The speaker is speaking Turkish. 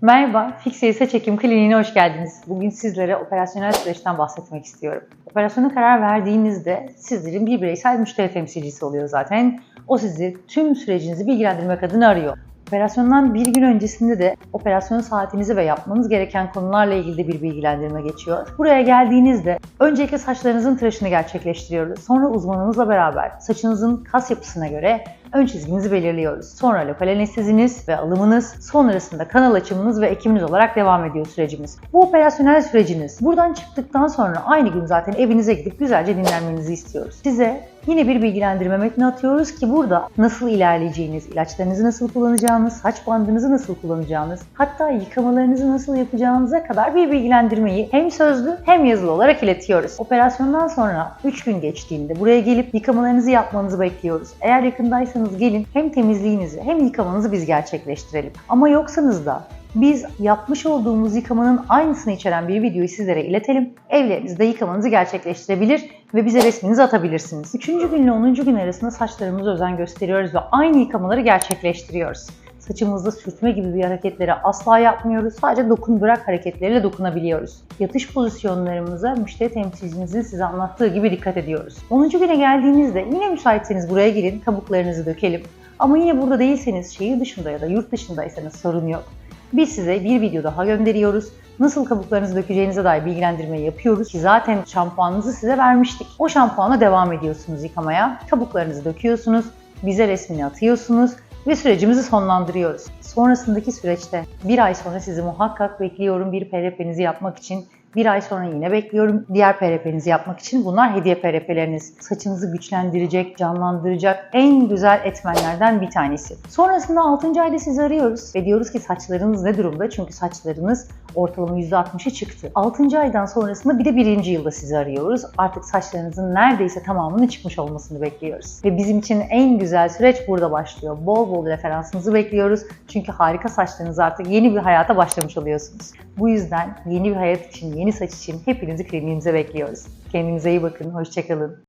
Merhaba, Fixeyse Çekim Kliniğine hoş geldiniz. Bugün sizlere operasyonel süreçten bahsetmek istiyorum. Operasyona karar verdiğinizde sizlerin bir bireysel müşteri temsilcisi oluyor zaten. O sizi tüm sürecinizi bilgilendirmek adına arıyor. Operasyondan bir gün öncesinde de operasyon saatinizi ve yapmanız gereken konularla ilgili de bir bilgilendirme geçiyor. Buraya geldiğinizde öncelikle saçlarınızın tıraşını gerçekleştiriyoruz. Sonra uzmanımızla beraber saçınızın kas yapısına göre ön çizginizi belirliyoruz. Sonra lokal anesteziniz ve alımınız, sonrasında kanal açımınız ve ekiminiz olarak devam ediyor sürecimiz. Bu operasyonel süreciniz. Buradan çıktıktan sonra aynı gün zaten evinize gidip güzelce dinlenmenizi istiyoruz. Size yine bir bilgilendirme metni atıyoruz ki burada nasıl ilerleyeceğiniz, ilaçlarınızı nasıl kullanacağınız, saç bandınızı nasıl kullanacağınız, hatta yıkamalarınızı nasıl yapacağınıza kadar bir bilgilendirmeyi hem sözlü hem yazılı olarak iletiyoruz. Operasyondan sonra 3 gün geçtiğinde buraya gelip yıkamalarınızı yapmanızı bekliyoruz. Eğer yakındaysanız gelin hem temizliğinizi hem yıkamanızı biz gerçekleştirelim. Ama yoksanız da biz yapmış olduğumuz yıkamanın aynısını içeren bir videoyu sizlere iletelim. Evlerinizde yıkamanızı gerçekleştirebilir ve bize resminizi atabilirsiniz. Üçüncü günle 10. gün arasında saçlarımıza özen gösteriyoruz ve aynı yıkamaları gerçekleştiriyoruz. Saçımızda sürtme gibi bir hareketleri asla yapmıyoruz. Sadece dokun bırak hareketleriyle dokunabiliyoruz. Yatış pozisyonlarımıza müşteri temsilcinizin size anlattığı gibi dikkat ediyoruz. 10. güne geldiğinizde yine müsaitseniz buraya girin, kabuklarınızı dökelim. Ama yine burada değilseniz, şehir dışında ya da yurt dışındaysanız sorun yok. Biz size bir video daha gönderiyoruz. Nasıl kabuklarınızı dökeceğinize dair bilgilendirmeyi yapıyoruz ki zaten şampuanınızı size vermiştik. O şampuanla devam ediyorsunuz yıkamaya. Kabuklarınızı döküyorsunuz, bize resmini atıyorsunuz ve sürecimizi sonlandırıyoruz. Sonrasındaki süreçte bir ay sonra sizi muhakkak bekliyorum bir PRP'nizi yapmak için. Bir ay sonra yine bekliyorum diğer PRP'nizi yapmak için. Bunlar hediye PRP'leriniz. Saçınızı güçlendirecek, canlandıracak en güzel etmenlerden bir tanesi. Sonrasında 6. ayda sizi arıyoruz ve diyoruz ki saçlarınız ne durumda? Çünkü saçlarınız ortalama %60'ı çıktı. 6. aydan sonrasında bir de 1. yılda sizi arıyoruz. Artık saçlarınızın neredeyse tamamının çıkmış olmasını bekliyoruz. Ve bizim için en güzel süreç burada başlıyor. Bol bol referansınızı bekliyoruz. Çünkü harika saçlarınız artık yeni bir hayata başlamış oluyorsunuz. Bu yüzden yeni bir hayat için, yeni saç için hepinizi kliniğimize bekliyoruz. Kendinize iyi bakın, hoşçakalın.